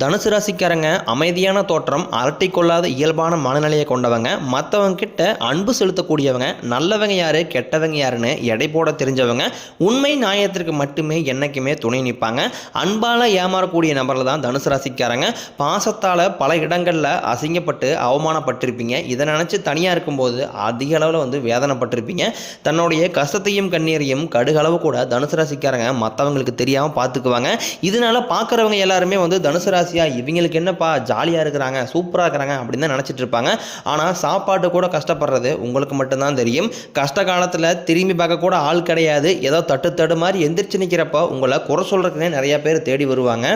தனுசு ராசிக்காரங்க அமைதியான தோற்றம் அரட்டை கொள்ளாத இயல்பான மனநிலையை கொண்டவங்க மற்றவங்க கிட்ட அன்பு செலுத்தக்கூடியவங்க நல்லவங்க யாரு கெட்டவங்க யாருன்னு எடை போட தெரிஞ்சவங்க உண்மை நியாயத்திற்கு மட்டுமே என்னைக்குமே துணை நிற்பாங்க. அன்பால் ஏமாறக்கூடிய நபரில் தான் தனுசு ராசிக்காரங்க. பாசத்தால் பல இடங்களில் அசிங்கப்பட்டு அவமானப்பட்டிருப்பீங்க. இதை நினச்சி தனியாக இருக்கும்போது அதிக அளவில் வந்து வேதனைப்பட்டிருப்பீங்க. தன்னுடைய கஷ்டத்தையும் கண்ணீரையும் கடுகளவு கூட தனுசு ராசிக்காரங்க மற்றவங்களுக்கு தெரியாமல் பார்த்துக்குவாங்க இதனால பார்க்குறவங்க எல்லாருமே வந்து தனுசு ராசியா இவங்களுக்கு என்னப்பா ஜாலியாக இருக்கிறாங்க சூப்பராக இருக்கிறாங்க அப்படின்னு தான் நினச்சிட்டு இருப்பாங்க. ஆனால் சாப்பாட்டு கூட கஷ்டப்படுறது உங்களுக்கு மட்டும்தான் தெரியும். கஷ்ட காலத்தில் திரும்பி பார்க்க கூட ஆள் கிடையாது. ஏதோ தட்டு தடு மாதிரி எந்திரிச்சு நிற்கிறப்ப உங்களை குறை சொல்கிறதுக்குனே நிறைய பேர் தேடி வருவாங்க.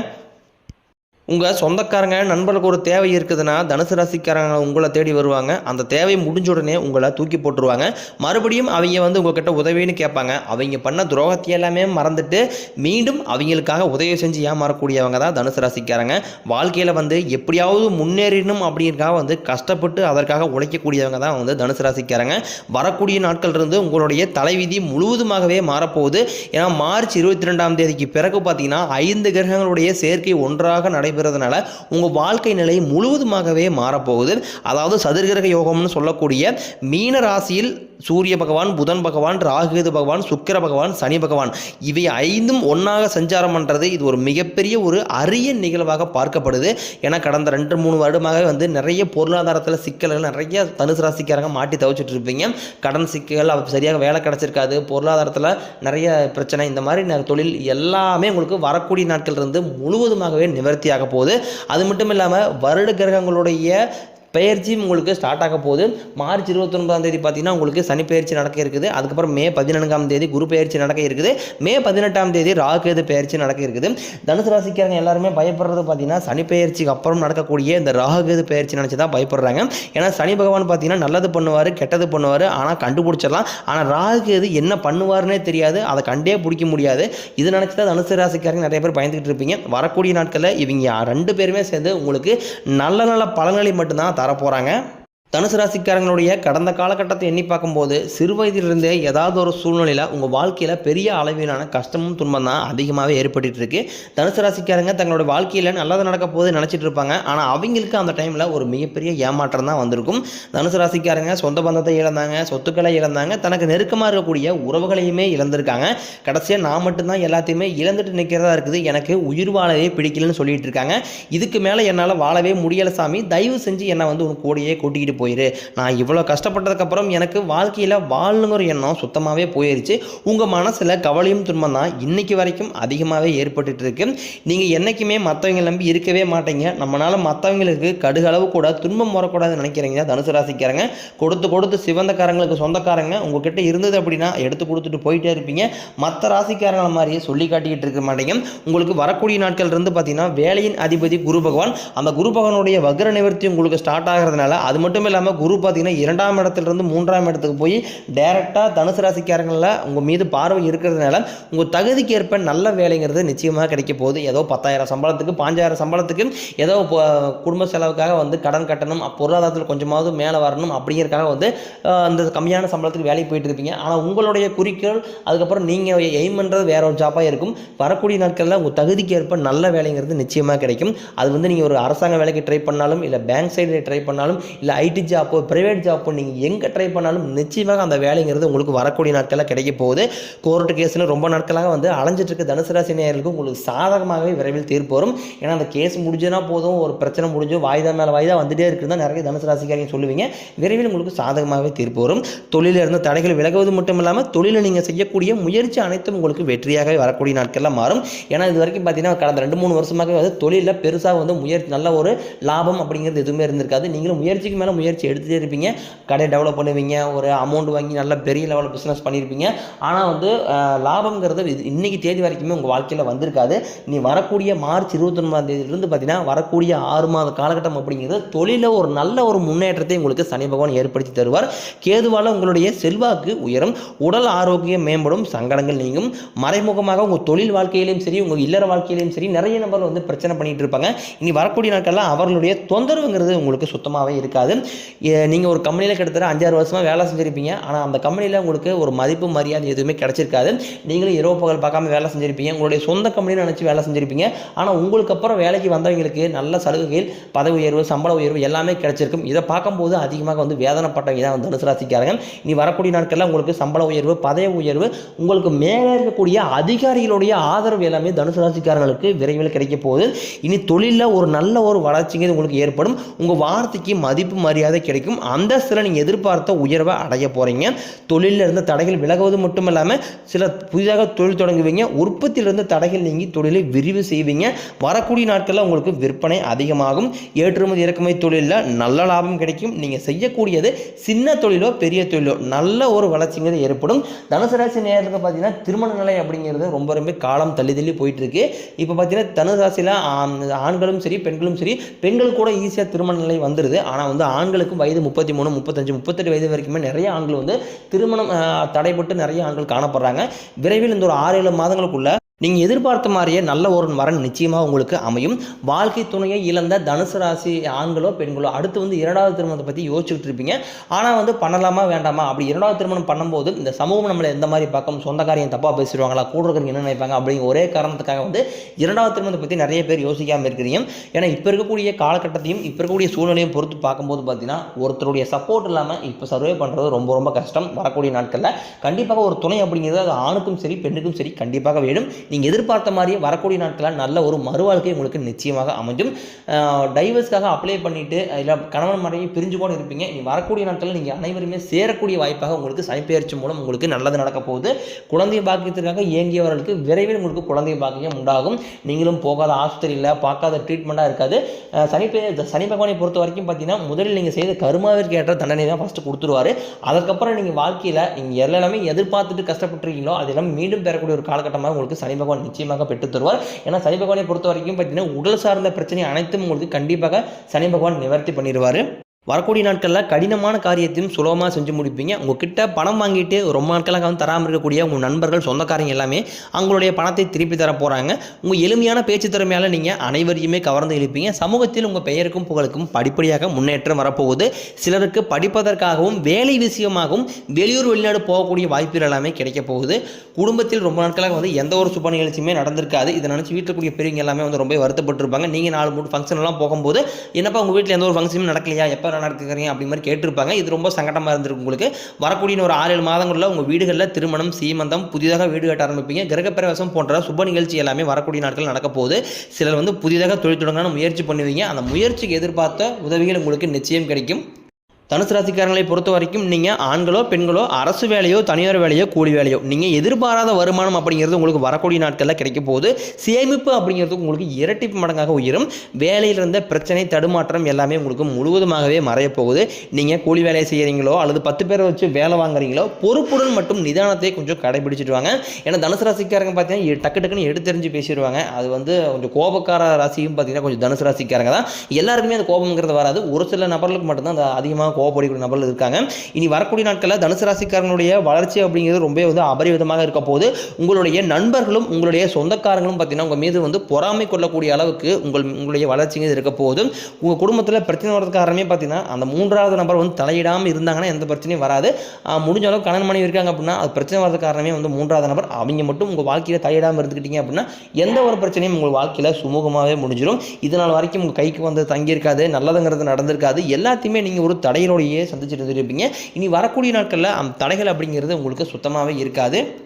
உங்கள் சொந்தக்காரங்க நண்பர்களுக்கு ஒரு தேவை இருக்குதுன்னா தனுசு ராசிக்காரங்க உங்களை தேடி வருவாங்க. அந்த தேவை முடிஞ்ச உடனே உங்களை தூக்கி போட்டுருவாங்க. மறுபடியும் அவங்க வந்து உங்ககிட்ட உதவின்னு கேட்பாங்க. அவங்க பண்ண துரோகத்தை எல்லாமே மறந்துட்டு மீண்டும் அவங்களுக்காக உதவி செஞ்சு ஏமாறக்கூடியவங்க தான் தனுசு ராசிக்காரங்க. வாழ்க்கையில் வந்து எப்படியாவது முன்னேறணும் அப்படிங்கிறக்காக வந்து கஷ்டப்பட்டு அதற்காக உழைக்கக்கூடியவங்க தான் வந்து தனுசு ராசிக்காரங்க. வரக்கூடிய நாட்கள் இருந்து உங்களுடைய தலைவிதி முழுவதுமாகவே மாறப்போகுது. ஏன்னா மார்ச் இருபத்தி ரெண்டாம் தேதிக்கு பிறகு பார்த்தீங்கன்னா ஐந்து கிரகங்களுடைய சேர்க்கை ஒன்றாக நடை நடைபெறதுனால உங்கள் வாழ்க்கை நிலை முழுவதுமாகவே மாறப்போகுது. அதாவது சதுர்கிரக யோகம்னு சொல்லக்கூடிய மீன ராசியில் சூரிய பகவான் புதன் பகவான் ராகுகேது பகவான் சுக்கிர பகவான் சனி பகவான். இவை ஐந்தும் ஒன்றாக சஞ்சாரம் பண்ணுறது இது ஒரு மிகப்பெரிய ஒரு அரிய நிகழ்வாக பார்க்கப்படுது. ஏன்னா கடந்த ரெண்டு மூணு வருடமாகவே வந்து நிறைய பொருளாதாரத்தில் சிக்கல்கள் நிறைய தனுசு ராசிக்காரங்க மாட்டி தவிச்சிட்டு இருப்பீங்க. கடன் சிக்கல் சரியாக வேலை கிடச்சிருக்காது. பொருளாதாரத்தில் நிறைய பிரச்சனை. இந்த மாதிரி ந- தொழில் எல்லாமே உங்களுக்கு வரக்கூடிய நாட்கள் இருந்து முழுவதுமாகவே நிவர்த்தியாக போகுது. அது மட்டும் இல்லாமல் வருட கிரகங்களுடைய பெயர்ச்சி உங்களுக்கு ஸ்டார்ட் ஆக போகுது. மார்ச் இருபத்தொன்பதாம் தேதி பார்த்தீங்கன்னா உங்களுக்கு சனி பெயர்ச்சி நடக்க இருக்குது. அதுக்கப்புறம் மே பதினான்காம் தேதி குரு பயிற்சி நடக்க இருக்குது. மே பதினெட்டாம் தேதி ராகுகேது பெயர்ச்சி நடக்க இருக்குது. தனுசு ராசிக்காரங்க எல்லாருமே பயப்படுறது பார்த்தீங்கன்னா சனி பயிற்சிக்கு அப்புறம் நடக்கக்கூடிய இந்த ராகுகேது பெயர்ச்சி நினச்சி தான் பயப்படுறாங்க. ஏன்னா சனி பகவான் பார்த்தீங்கன்னா நல்லது பண்ணுவார் கெட்டது பண்ணுவார். ஆனால் கண்டுபிடிச்சிடலாம். ஆனால் ராகுகேது என்ன பண்ணுவாருன்னே தெரியாது. அதை கண்டே பிடிக்க முடியாது. இது நினச்சி தான் தனுசு ராசிக்காரங்க நிறைய பேர் பயந்துக்கிட்டு இருப்பீங்க. வரக்கூடிய நாட்களில் இவங்க ரெண்டு பேருமே சேர்ந்து உங்களுக்கு நல்ல நல்ல பலன்களை மட்டும்தான் தரப்போகிறாங்க தனுசு ராசிக்காரங்களுடைய கடந்த காலகட்டத்தை எண்ணி பார்க்கும்போது சிறு வயதிலிருந்தே ஏதாவது ஒரு சூழ்நிலையில் உங்கள் வாழ்க்கையில் பெரிய அளவிலான கஷ்டமும் துன்பம் தான் அதிகமாகவே ஏற்பட்டு இருக்கு. தனுசு ராசிக்காரங்க தங்களோட வாழ்க்கையில் நல்லது நடக்க போது நினச்சிட்டு இருப்பாங்க. ஆனால் அவங்களுக்கு அந்த டைமில் ஒரு மிகப்பெரிய ஏமாற்றம் தான் வந்திருக்கும். தனுசு ராசிக்காரங்க சொந்த பந்தத்தை இழந்தாங்க சொத்துக்களை இழந்தாங்க தனக்கு நெருக்கமாக இருக்கக்கூடிய உறவுகளையுமே இழந்திருக்காங்க. கடைசியாக நான் மட்டும்தான் எல்லாத்தையுமே இழந்துட்டு நிற்கிறதா இருக்குது. எனக்கு உயிர் வாழவே பிடிக்கலன்னு சொல்லிட்டு இருக்காங்க. இதுக்கு மேலே என்னால் வாழவே முடியலை சாமி. தயவு செஞ்சு என்னை வந்து உன் கூட்டிகிட்டு கூட்டிக்கிட்டு போயிரு. நான் இவ்வளோ கஷ்டப்பட்டதுக்கப்புறம் எனக்கு வாழ்க்கையில் வாழணுங்கிற எண்ணம் சுத்தமாகவே போயிருச்சு. உங்கள் மனசில் கவலையும் துன்பம் தான் இன்னைக்கு வரைக்கும் அதிகமாகவே ஏற்பட்டுட்டு இருக்கு நீங்கள் என்றைக்குமே மற்றவங்க நம்பி இருக்கவே மாட்டீங்க. நம்மளால் மற்றவங்களுக்கு கடுகளவு கூட துன்பம் வரக்கூடாதுன்னு நினைக்கிறீங்க. தனுசு ராசிக்காரங்க கொடுத்து கொடுத்து சிவந்தக்காரங்களுக்கு சொந்தக்காரங்க உங்ககிட்ட இருந்தது அப்படின்னா எடுத்து கொடுத்துட்டு போயிட்டே இருப்பீங்க. மற்ற ராசிக்காரங்கள மாதிரியே சொல்லி காட்டிக்கிட்டு இருக்க மாட்டீங்க. உங்களுக்கு வரக்கூடிய நாட்கள் இருந்து பார்த்தீங்கன்னா வேலையின் அதிபதி குரு பகவான். அந்த குரு பகவானுடைய வக்ர நிவர்த்தி உங்களுக்கு ஸ்டார்ட் ஆகிறதுனால அது மட்டும் இல்லாமல் குரு பார்த்தீங்கன்னா இரண்டாம் இடத்துலேருந்து மூன்றாம் இடத்துக்கு போய் டைரெக்டாக தனுசு ராசிக்காரங்களில் உங்கள் மீது பார்வை இருக்கிறதுனால உங்கள் தகுதிக்கு ஏற்ப நல்ல வேலைங்கிறது நிச்சயமாக கிடைக்க போகுது. ஏதோ பத்தாயிரம் சம்பளத்துக்கு பாஞ்சாயிரம் சம்பளத்துக்கு ஏதோ இப்போ குடும்ப செலவுக்காக வந்து கடன் கட்டணும் பொருளாதாரத்தில் கொஞ்சமாவது மேலே வரணும் அப்படிங்கிறக்காக வந்து அந்த கம்மியான சம்பளத்துக்கு வேலைக்கு போயிட்டு இருப்பீங்க. ஆனால் உங்களுடைய குறிக்கோள் அதுக்கப்புறம் நீங்கள் எய்ம் பண்ணுறது வேற ஒரு ஜாப்பாக இருக்கும். வரக்கூடிய நாட்களில் உங்கள் தகுதிக்கு ஏற்ப நல்ல வேலைங்கிறது நிச்சயமாக கிடைக்கும். அது வந்து நீங்கள் ஒரு அரசாங்க வேலைக்கு ட்ரை பண்ணாலும் இல்லை பேங்க் சைடு ட்ரை பண்ணாலும் இல்லை ஐடி ஜாப்போ ப்ரைவேட் ஜாப்போ நீங்கள் எங்கே ட்ரை பண்ணாலும் நிச்சயமாக அந்த வேலைங்கிறது உங்களுக்கு வரக்கூடிய நாட்களில் கிடைக்க போகுது. கோர்ட்டு கேஸ்னு ரொம்ப நாட்களாக வந்து அலைஞ்சிட்டு இருக்க. தனுசு ராசி நேயர்களுக்கு உங்களுக்கு சாதகமாகவே விரைவில் தீர்ப்பு வரும். ஏன்னா அந்த கேஸ் முடிஞ்சுனா போதும். ஒரு பிரச்சனை முடிஞ்சு வாய்தா மேலே வாய்தா வந்துட்டே இருக்குன்னு நிறைய தனுசு ராசிக்காரங்க சொல்லுவீங்க. விரைவில் உங்களுக்கு சாதகமாகவே தீர்ப்பு வரும். தொழிலில் இருந்து தடைகள் விலகுவது மட்டும் இல்லாமல் தொழிலில் நீங்கள் செய்யக்கூடிய முயற்சி அனைத்தும் உங்களுக்கு வெற்றியாகவே வரக்கூடிய நாட்களில் மாறும். ஏன்னா இது வரைக்கும் பார்த்தீங்கன்னா கடந்த ரெண்டு மூணு வருஷமாகவே வந்து தொழிலில் பெருசாக வந்து முயற்சி நல்ல ஒரு லாபம் அப்படிங்கிறது எதுவுமே இருந்திருக்காது. நீங்களும் முயற்சிக்கு மேலே முயற்சி எடுத்துகிட்டே இருப்பீங்க. கடை டெவலப் பண்ணுவீங்க. ஒரு அமௌண்ட் வாங்கி நல்ல பெரிய லெவலில் பிஸ்னஸ் பண்ணியிருப்பீங்க ஆனால் வந்து லாபங்கிறது இது இன்னைக்கு தேதி வரைக்குமே உங்கள் வாழ்க்கையில் வந்திருக்காது. நீ வரக்கூடிய மார்ச் இருபத்தொன்பதாம் தேதியிலிருந்து பார்த்தீங்கன்னா வரக்கூடிய ஆறு மாத காலகட்டம் அப்படிங்கிறது தொழிலில் ஒரு நல்ல ஒரு முன்னேற்றத்தை உங்களுக்கு சனி பகவான் ஏற்படுத்தி தருவார். கேதுவால் உங்களுடைய செல்வாக்கு உயரும். உடல் ஆரோக்கியம் மேம்படும். சங்கடங்கள் நீங்கும். மறைமுகமாக உங்கள் தொழில் வாழ்க்கையிலையும் சரி உங்கள் இல்லற வாழ்க்கையிலையும் சரி நிறைய நபர்கள் வந்து பிரச்சனை பண்ணிகிட்டு இருப்பாங்க. இனி வரக்கூடிய நாட்களில் அவர்களுடைய தொந்தரவுங்கிறது உங்களுக்கு சுத்தமாகவே இருக்காது. நீங்கள் ஒரு கம்பெனியில் கிட்டத்தட்ட அஞ்சாறு வருஷமாக வேலை செஞ்சுருப்பீங்க. ஆனால் அந்த கம்பெனியில் உங்களுக்கு ஒரு மதிப்பு மரியாதை எதுவுமே கிடச்சிருக்காது. நீங்களும் இரவு பகல் பார்க்காம வேலை செஞ்சுருப்பீங்க. உங்களுடைய சொந்த கம்பெனியில் நினச்சி வேலை செஞ்சுருப்பீங்க. ஆனால் உங்களுக்கு அப்புறம் வேலைக்கு வந்தவங்களுக்கு நல்ல சலுகைகள் பதவி உயர்வு சம்பள உயர்வு எல்லாமே கிடச்சிருக்கும். இதை பார்க்கும்போது அதிகமாக வந்து வேதனைப்பட்டவங்க தான் வந்து அனுசராசிக்காரங்க இனி வரக்கூடிய நாட்களில் உங்களுக்கு சம்பள உயர்வு பதவி உயர்வு உங்களுக்கு மேலே இருக்கக்கூடிய அதிகாரிகளுடைய ஆதரவு எல்லாமே தனுசு ராசிக்காரங்களுக்கு விரைவில் கிடைக்க போகுது. இனி தொழிலில் ஒரு நல்ல ஒரு வளர்ச்சிங்கிறது உங்களுக்கு ஏற்படும். உங்கள் வார்த்தைக்கு மதிப்பு மரியாதை கிடைக்கும். அந்த சில நீங்கள் எதிர்பார்த்த உயர்வை அடைய போகிறீங்க தொழிலில் இருந்த தடைகள் விலகுவது மட்டும் இல்லாமல் சில புதிதாக தொழில் தொடங்குவீங்க. உற்பத்தியிலிருந்து தடைகள் நீங்கி தொழிலை விரிவு செய்வீங்க. வரக்கூடிய நாட்களில் உங்களுக்கு விற்பனை அதிகமாகும். ஏற்றுமதி இறக்குமதி தொழிலில் நல்ல லாபம் கிடைக்கும். நீங்கள் செய்யக்கூடியது சின்ன தொழிலோ பெரிய தொழிலோ நல்ல ஒரு வளர்ச்சிங்கிறது ஏற்படும். தனுசு ராசி நேரத்துக்கு பார்த்தீங்கன்னா திருமண நிலை அப்படிங்கிறது ரொம்ப ரொம்ப காலம் தள்ளி தள்ளி போயிட்டு இருக்கு இப்போ பார்த்தீங்கன்னா தனுசு ராசியில் ஆண்களும் சரி பெண்களும் சரி பெண்கள் கூட ஈஸியாக திருமண நிலை வந்துடுது ஆனால் வந்து ஆண்கள் ஆண்களுக்கும் வயது முப்பத்தி மூணு முப்பத்தஞ்சு முப்பத்தெட்டு வயது வரைக்குமே நிறைய ஆண்கள் வந்து திருமணம் தடைப்பட்டு தடைபட்டு நிறைய ஆண்கள் காணப்படுறாங்க. விரைவில் இந்த ஒரு ஆறு ஏழு மாதங்களுக்குள்ள நீங்கள் எதிர்பார்த்த மாதிரியே நல்ல ஒரு வரன் நிச்சயமாக உங்களுக்கு அமையும். வாழ்க்கை துணையை இழந்த தனுசு ராசி ஆண்களோ பெண்களோ அடுத்து வந்து இரண்டாவது திருமணத்தை பற்றி யோசிச்சுட்டு இருப்பீங்க. ஆனால் வந்து பண்ணலாமா வேண்டாமா? அப்படி இரண்டாவது திருமணம் பண்ணும்போது இந்த சமூகம் நம்மளை எந்த மாதிரி பார்க்கும்? சொந்தக்காரியம் தப்பாக பேசிடுவாங்களா? கூட இருக்கிறவங்க என்ன நினைப்பாங்க? அப்படிங்கிற ஒரே காரணத்துக்காக வந்து இரண்டாவது திருமணத்தை பற்றி நிறைய பேர் யோசிக்காமல் இருக்கிறீங்க. ஏன்னா இப்போ இருக்கக்கூடிய காலகட்டத்தையும் இப்போ இருக்கக்கூடிய சூழ்நிலையும் பொறுத்து பார்க்கும்போது பார்த்தீங்கன்னா ஒருத்தருடைய சப்போர்ட் இல்லாமல் இப்போ சர்வே பண்ணுறது ரொம்ப ரொம்ப கஷ்டம். வரக்கூடிய நாட்களில் கண்டிப்பாக ஒரு துணை அப்படிங்கிறது அது ஆணுக்கும் சரி பெண்ணுக்கும் சரி கண்டிப்பாக வேணும். நீங்கள் எதிர்பார்த்த மாதிரியே வரக்கூடிய நாட்களில் நல்ல ஒரு மறுவாழ்க்கை உங்களுக்கு நிச்சயமாக அமைஞ்சும். டைவர்ஸ்க்காக அப்ளை பண்ணிவிட்டு இல்லை கணவன் மனைவி பிரிஞ்சு கூட இருப்பீங்க. நீ வரக்கூடிய நாட்களில் நீங்கள் அனைவருமே சேரக்கூடிய வாய்ப்பாக உங்களுக்கு சனிப்பெயர்ச்சி மூலம் உங்களுக்கு நல்லது நடக்க போகுது. குழந்தை பாக்கியத்திற்காக இயங்கியவர்களுக்கு விரைவில் உங்களுக்கு குழந்தை பாக்கியம் உண்டாகும். நீங்களும் போகாத ஆஸ்பத்திரியில் பார்க்காத ட்ரீட்மெண்ட்டாக இருக்காது. சனி சனி பகவானை பொறுத்த வரைக்கும் பார்த்தீங்கன்னா முதலில் நீங்கள் செய்த கருமாவிற்கு ஏற்ற தண்டனை தான் ஃபஸ்ட்டு கொடுத்துருவாரு. அதுக்கப்புறம் நீங்கள் வாழ்க்கையில் நீங்கள் எல்லாமே எதிர்பார்த்துட்டு கஷ்டப்பட்டுருக்கீங்களோ அதெல்லாம் மீண்டும் பெறக்கூடிய ஒரு காலகட்டமாக உங்களுக்கு சனி பகவான் நிச்சயமாக பெற்று தருவார். ஏன்னா சனி பகவானை பொறுத்த வரைக்கும் பார்த்தீங்கன்னா உடல் சார்ந்த பிரச்சனை அனைத்தும் உங்களுக்கு கண்டிப்பாக சனி பகவான் நிவர்த்தி பண்ணிடுவார். வரக்கூடிய நாட்களில் கடினமான காரியத்தையும் சுலபமாக செஞ்சு முடிப்பீங்க. உங்ககிட்ட பணம் வாங்கிட்டு ரொம்ப நாட்களாக வந்து தராமல் இருக்கக்கூடிய உங்கள் நண்பர்கள் சொந்தக்காரங்க எல்லாமே அவங்களுடைய பணத்தை திருப்பி தர போகிறாங்க உங்கள் எளிமையான பேச்சு திறமையால் நீங்கள் அனைவரையுமே கவர்ந்து இழுப்பீங்க. சமூகத்தில் உங்கள் பெயருக்கும் புகழுக்கும் படிப்படியாக முன்னேற்றம் வரப்போகுது. சிலருக்கு படிப்பதற்காகவும் வேலை விஷயமாகவும் வெளியூர் வெளிநாடு போகக்கூடிய வாய்ப்புகள் எல்லாமே கிடைக்க போகுது. குடும்பத்தில் ரொம்ப நாட்களாக வந்து எந்த ஒரு சுப நிகழ்ச்சியுமே நடந்திருக்காது. இதை நினச்சி வீட்டில் இருக்கக்கூடிய பெரியவங்க எல்லாமே வந்து ரொம்ப வருத்தப்பட்டிருப்பாங்க. நீங்கள் நாலு மூணு ஃபங்க்ஷன் எல்லாம் போகும்போது என்னப்பா உங்கள் வீட்டில் எந்த ஒரு ஃபங்க்ஷனும் நடக்கலையா? எப்போ நடக்குறீங்க அப்படி மாதிரி கேட்டிருப்பாங்க. இது ரொம்ப சங்கடமாக இருந்திருக்கு உங்களுக்கு. வரக்கூடிய ஒரு ஆறு ஏழு மாதங்களில் உங்கள் வீடுகளில் திருமணம் சீமந்தம் புதிதாக வீடு கட்ட ஆரம்பிப்பீங்க. கிரகப்பிரவேசம் போன்ற சுப நிகழ்ச்சி எல்லாமே வரக்கூடிய நாட்கள் நடக்க போகுது. சிலர் வந்து புதிதாக தொழில் தொடங்கணும்னு முயற்சி பண்ணுவீங்க. அந்த முயற்சிக்கு எதிர்பார்த்த உதவிகள் உங்களுக்கு நிச்சயம் கிடைக்கும். தனுசு ராசிக்காரங்களை பொறுத்த வரைக்கும் நீங்கள் ஆண்களோ பெண்களோ அரசு வேலையோ தனியார் வேலையோ கூலி வேலையோ நீங்கள் எதிர்பாராத வருமானம் அப்படிங்கிறது உங்களுக்கு வரக்கூடிய நாட்களில் கிடைக்க போகுது. சேமிப்பு அப்படிங்கிறது உங்களுக்கு இரட்டிப்பு மடங்காக உயரும். வேலையில் இருந்த பிரச்சனை தடுமாற்றம் எல்லாமே உங்களுக்கு முழுவதுமாகவே மறையப்போகுது நீங்கள் கூலி வேலையை செய்கிறீங்களோ அல்லது பத்து பேரை வச்சு வேலை வாங்குறீங்களோ பொறுப்புடன் மற்றும் நிதானத்தை கொஞ்சம் கடைபிடிச்சிட்டு வாங்க. ஏன்னா தனுசு ராசிக்காரங்க பார்த்தீங்கன்னா டக்கு டக்குன்னு எடுத்தெறிஞ்சு பேசிடுவாங்க. அது வந்து கொஞ்சம் கோபக்கார ராசியும் பார்த்தீங்கன்னா கொஞ்சம் தனுசு ராசிக்காரங்க தான். எல்லாருக்குமே அந்த கோபங்கிறது வராது. ஒரு சில நபர்களுக்கு மட்டும்தான் அந்த அதிகமாக கோவப்படக்கூடிய நபர்கள் இருக்காங்க. இனி வரக்கூடிய நாட்களில் தனுசு ராசிக்காரங்களுடைய வளர்ச்சி அப்படிங்கிறது ரொம்ப வந்து அபரிவிதமாக இருக்க போது உங்களுடைய நண்பர்களும் உங்களுடைய சொந்தக்காரங்களும் பார்த்தீங்கன்னா உங்கள் மீது வந்து பொறாமை கொள்ளக்கூடிய அளவுக்கு உங்கள் உங்களுடைய வளர்ச்சிங்கிறது இருக்க போது உங்கள் குடும்பத்தில் பிரச்சனை வரதுக்கு காரணமே பார்த்தீங்கன்னா அந்த மூன்றாவது நபர் வந்து தலையிடாமல் இருந்தாங்கன்னா எந்த பிரச்சனையும் வராது. முடிஞ்ச அளவுக்கு கணவன் மனைவி இருக்காங்க அப்படின்னா அது பிரச்சனை வரது காரணமே வந்து மூன்றாவது நபர். அவங்க மட்டும் உங்கள் வாழ்க்கையில் தலையிடாமல் இருந்துக்கிட்டீங்க அப்படின்னா எந்த ஒரு பிரச்சனையும் உங்கள் வாழ்க்கையில் சுமூகமாகவே முடிஞ்சிடும் இது நாள் வரைக்கும் உங்கள் கைக்கு வந்து தங்கியிருக்காது நல்லதுங்கிறது நடந்திருக்காது. எல்லாத்தையுமே நீங்கள் ஒரு தடைகளோடையே சந்திச்சுட்டு இருந்துருப்பீங்க. இனி வரக்கூடிய நாட்களில் அந்த தடைகள் அப்படிங்கிறது உங்களுக்கு சுத்தமாகவே இருக்காது.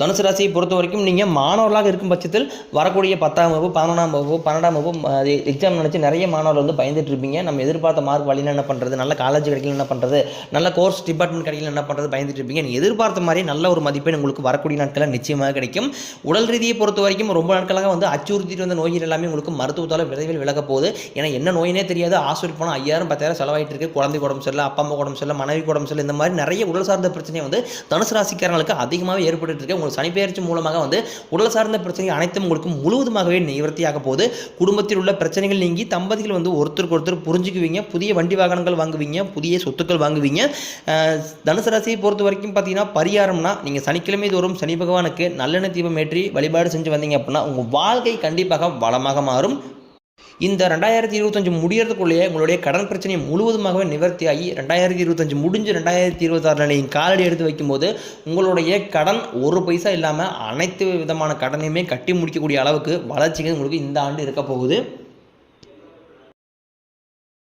தனுசு ராசியை பொறுத்த வரைக்கும் நீங்கள் மாணவர்களாக இருக்கும் பட்சத்தில் வரக்கூடிய பத்தாம் வகுப்பு பதினொன்றாம் வகுப்பு பன்னெண்டாம் வகுப்பு எக்ஸாம் நினச்சி நிறைய மாணவர்கள் வந்து பயந்துட்டு இருப்பீங்க. நம்ம எதிர்பார்த்த மார்க் வழியில் என்ன பண்ணுறது நல்ல காலேஜ் கிடைக்கல என்ன பண்ணுறது நல்ல கோர்ஸ் டிபார்ட்மெண்ட் கிடைக்கல என்ன பண்ணுறது பயந்துட்டு இருப்பீங்க. நீங்கள் எதிர்பார்த்த மாதிரி நல்ல ஒரு மதிப்பெண் உங்களுக்கு வரக்கூடிய நாட்களில் நிச்சயமாக கிடைக்கும். உடல் ரீதியை பொறுத்த வரைக்கும் ரொம்ப நாட்களாக வந்து அச்சுறுத்திட்டு வந்த நோய்கள் எல்லாமே உங்களுக்கு மருத்துவத்தால் விரைவில் விலக போகுது. ஏன்னா என்ன நோயினே தெரியாது. ஆஸ்பத்திரி போனால் ஐயாயிரம் பத்தாயிரம் செலவாயிட்டு இருக்கு. குழந்தை உடம்பு சரியில்லை அப்பா அம்மா உடம்பு சரியில்லை மனைவி உடம்பு சரியில்லை. இந்த மாதிரி நிறைய உடல் சார்ந்த பிரச்சனை வந்து தனுசு ராசிக்காரங்களுக்கு அதிகமாகவே ஏற்பட்டு இருக்கு. உங்களுக்கு சனிப்பெயர்ச்சி மூலமாக வந்து உடல் சார்ந்த பிரச்சனை அனைத்தும் உங்களுக்கு முழுவதுமாகவே நிவர்த்தியாக போகுது. குடும்பத்தில் உள்ள பிரச்சனைகள் நீங்கி தம்பதிகள் வந்து ஒருத்தருக்கு ஒருத்தர் புரிஞ்சுக்குவீங்க. புதிய வண்டி வாகனங்கள் வாங்குவீங்க. புதிய சொத்துக்கள் வாங்குவீங்க. தனுசு ராசியை பொறுத்த வரைக்கும் பார்த்தீங்கன்னா பரிகாரம்னா நீங்கள் சனிக்கிழமை தோறும் சனி பகவானுக்கு நல்லெண்ணெய் தீபம் ஏற்றி வழிபாடு செஞ்சு வந்தீங்க அப்படின்னா உங்கள் வாழ்க்கை கண்டிப்பாக வளமாக மாறும். இந்த ரெண்டாயிரத்தி இருபத்தஞ்சு முடியறதுக்குள்ளேயே உங்களுடைய கடன் பிரச்சனை முழுவதுமாகவே நிவர்த்தியாகி ரெண்டாயிரத்தி இருபத்தஞ்சு முடிஞ்சு ரெண்டாயிரத்தி இருபத்தாறில் நீங்கள் காலடி எடுத்து வைக்கும்போது உங்களுடைய கடன் ஒரு பைசா இல்லாமல் அனைத்து விதமான கடனையுமே கட்டி முடிக்கக்கூடிய அளவுக்கு வளர்ச்சிகள் உங்களுக்கு இந்த ஆண்டு இருக்க போகுது.